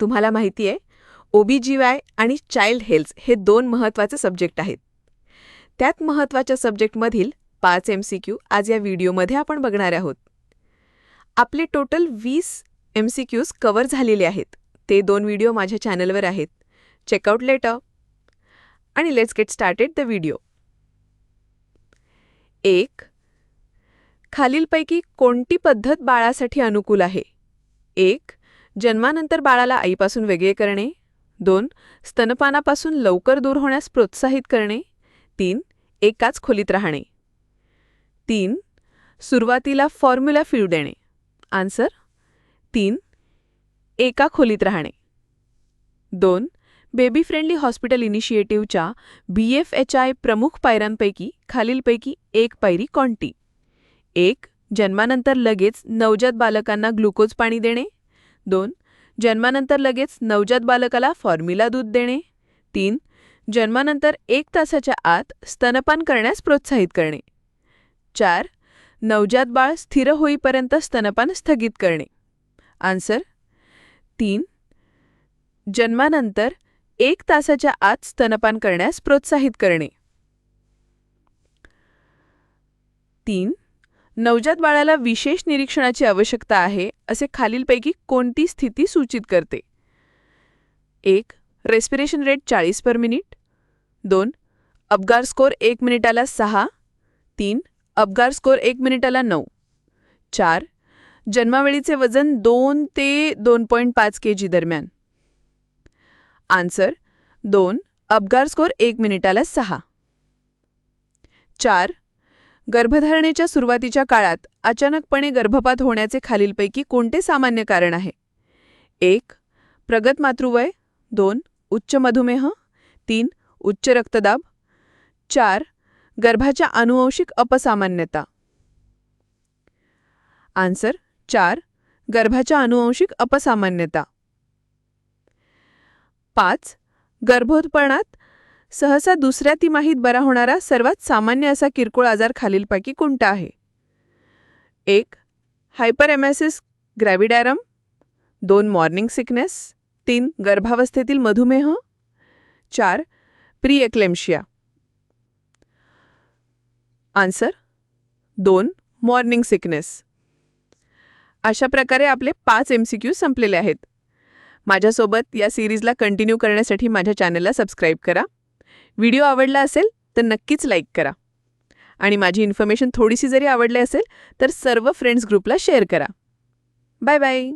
तुम्हाला माहिती आहे ओबीजीवाय आणि चाइल्ड हेल्थ हे दोन महत्त्वाचे सब्जेक्ट आहेत. त्यात महत्त्वाच्या सब्जेक्टमधील पाच एम सी क्यू आज या व्हिडिओमध्ये आपण बघणार आहोत. आपले टोटल वीस एम सी क्यूज कवर झालेले आहेत. ते दोन व्हिडिओ माझ्या चॅनलवर आहेत. चेकआउट लेटर आणि let's get started the video एक खालीलपैकी कोणती पद्धत बाळासाठी अनुकूल आहे? एक जन्मानंतर बाळाला आईपासून वेगळे करणे. दोन स्तनपानापासून लवकर दूर होण्यास प्रोत्साहित करणे. तीन एकाच खोलीत राहणे. तीन सुरुवातीला फॉर्म्युला फिरू देणे. आन्सर तीन एका खोलीत राहणे. दोन बेबी फ्रेंडली हॉस्पिटल इनिशिएटिव्हच्या बी एफ एच आय प्रमुख पायऱ्यांपैकी खालीलपैकी एक पायरी कोणती एक जन्मानंतर लगेच नवजात बालकांना ग्लुकोज पाणी देणे. दोन जन्मानंतर लगेच नवजात बालकाला फॉर्म्युला दूध देणे. तीन जन्मानंतर एक तासाच्या आत स्तनपान करण्यास प्रोत्साहित करणे. चार नवजात बाळ स्थिर होईपर्यंत स्तनपान स्थगित करणे. आन्सर तीन जन्मानंतर एक तासाच्या आत स्तनपान करण्यास प्रोत्साहित करणे. तीन नवजात बाळाला विशेष निरीक्षणाची आवश्यकता आहे असे खालीलपैकी कोणती स्थिती सूचित करते? एक रेस्पिरेशन रेट चाळीस पर मिनिट दोन अपगार स्कोर एक मिनिटाला सहा. तीन अपगार स्कोर एक मिनिटाला नऊ. चार जन्मावेळीचे वजन दोन ते दोन पॉईंट पाच के जी दरम्यान. आन्सर दोन अपगार स्कोर एक मिनिटाला सहा. चार गर्भधारणेच्या सुरुवातीच्या काळात अचानकपणे गर्भपात होण्याचे खालीलपैकी कोणते सामान्य कारण आहे? एक प्रगत मातृवय. दोन उच्च मधुमेह. तीन उच्च रक्तदाब. चार गर्भाच्या अनुवंशिक अपसामान्यता. आन्सर चार गर्भाच्या अनुवंशिक अपसामान्यता. पाच गर्भोत्पणात सहसा दुसऱ्या तिमाहीत बरा होणारा सर्वात सामान्य असा किरकोळ आजार खालीलपैकी कोणता आहे? एक हायपरएमॅसिस ग्रॅव्हिडॅरम. दोन मॉर्निंग सिकनेस. तीन गर्भावस्थेतील मधुमेह. चार प्रिएक्लेम्शिया आन्सर दोन मॉर्निंग सिकनेस. अशा प्रकारे आपले पाच एम सी क्यू संपलेले आहेत. माझ्यासोबत या सिरीजला कंटिन्यू करण्यासाठी माझ्या चॅनलला सबस्क्राईब करा. व्हिडिओ आवडला असेल तर नक्कीच लाईक करा. आणि माझी इन्फॉर्मेशन थोडीशी जरी आवडली असेल तर सर्व फ्रेंड्स ग्रुपला शेअर करा. Bye bye.